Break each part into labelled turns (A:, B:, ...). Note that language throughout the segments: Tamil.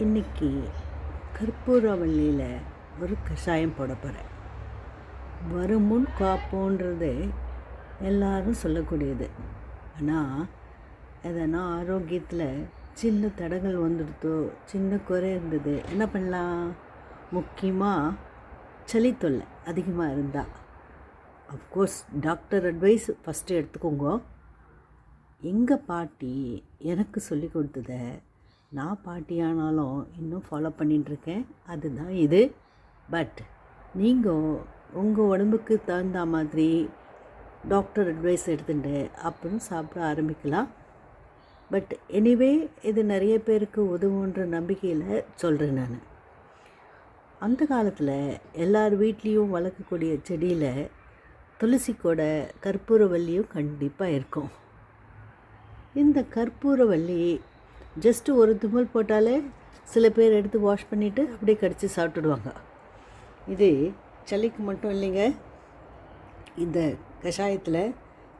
A: இன்னைக்கு கற்பூரவள்ளியில் ஒரு கஷாயம் போட போகிறேன் வருமுன் காப்போன்றது எல்லாரும் சொல்லக்கூடியது. ஆனால் எதனா ஆரோக்கியத்தில் சின்ன தடங்கள் வந்துடுதோ சின்ன குறை இருந்தது என்ன பண்ணலாம்? முக்கியமாக சளி தொல்லை அதிகமாக இருந்தால் அஃப்கோர்ஸ் டாக்டர் அட்வைஸ் ஃபஸ்ட்டு எடுத்துக்கோங்க. எங்கள் பாட்டி எனக்கு சொல்லி கொடுத்ததை நான் பாட்டியானாலும் இன்னும் ஃபாலோ பண்ணிட்டுருக்கேன். அதுதான் இது. பட் நீங்கள் உங்கள் உடம்புக்கு தகுந்த மாதிரி டாக்டர் அட்வைஸ் எடுத்துட்டு அப்புறம் சாப்பிட ஆரம்பிக்கலாம். பட் எனிவே இது நிறைய பேருக்கு உதவுன்ற நம்பிக்கையில் சொல்கிறேன் நான். அந்த காலத்தில் எல்லார் வீட்லேயும் வளர்க்கக்கூடிய செடியில் துளசி கூட கற்பூரவல்லியும் கண்டிப்பாக இருக்கும். இந்த கற்பூரவல்லி ஜஸ்ட்டு ஒரு தும்மல் போட்டாலே சில பேர் எடுத்து வாஷ் பண்ணிவிட்டு அப்படியே கடித்து சாப்பிட்டுடுவாங்க. இது சளிக்கு மட்டும் இல்லைங்க. இந்த கஷாயத்தில்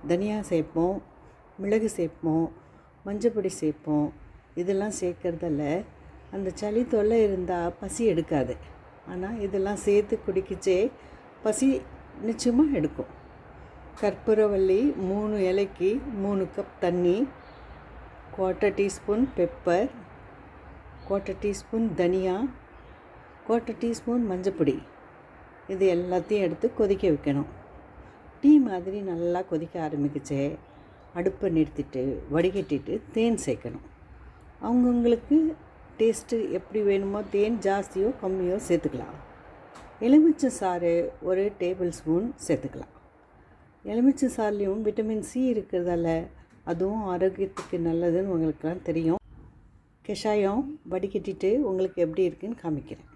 A: தனியா சேர்ப்போம் மிளகு சேர்ப்போம் மஞ்சப்பொடி சேர்ப்போம். இதெல்லாம் சேர்க்கறதால அந்த சளி தொல்லை இருந்தால் பசி எடுக்காது. ஆனால் இதெல்லாம் சேர்த்து குடிக்கிச்சே பசி நிச்சயமாக எடுக்கும். கற்பூரவல்லி மூணு இலைக்கு மூணு கப் தண்ணி quarter teaspoon pepper quarter teaspoon தனியா குவார்ட்டர் டீஸ்பூன் மஞ்சப்பொடி இது எல்லாத்தையும் எடுத்து கொதிக்க வைக்கணும். டீ மாதிரி நல்லா கொதிக்க ஆரம்பிக்குச்சே அடுப்பை நிறுத்திட்டு வடிகட்டிட்டு தேன் சேர்க்கணும். அவங்கவுங்களுக்கு டேஸ்ட்டு எப்படி வேணுமோ தேன் ஜாஸ்தியோ கம்மியோ சேர்த்துக்கலாம். எலுமிச்சை சாறு ஒரு டேபிள் ஸ்பூன் சேர்த்துக்கலாம். எலுமிச்சை சாறுலேயும் விட்டமின் சி இருக்கிறதால அதுவும் ஆரோக்கியத்துக்கு நல்லதுன்னு உங்களுக்கெல்லாம் தெரியும். கஷாயம் வடிகட்டிட்டு உங்களுக்கு எப்படி இருக்குன்னு காமிக்கிறேன்.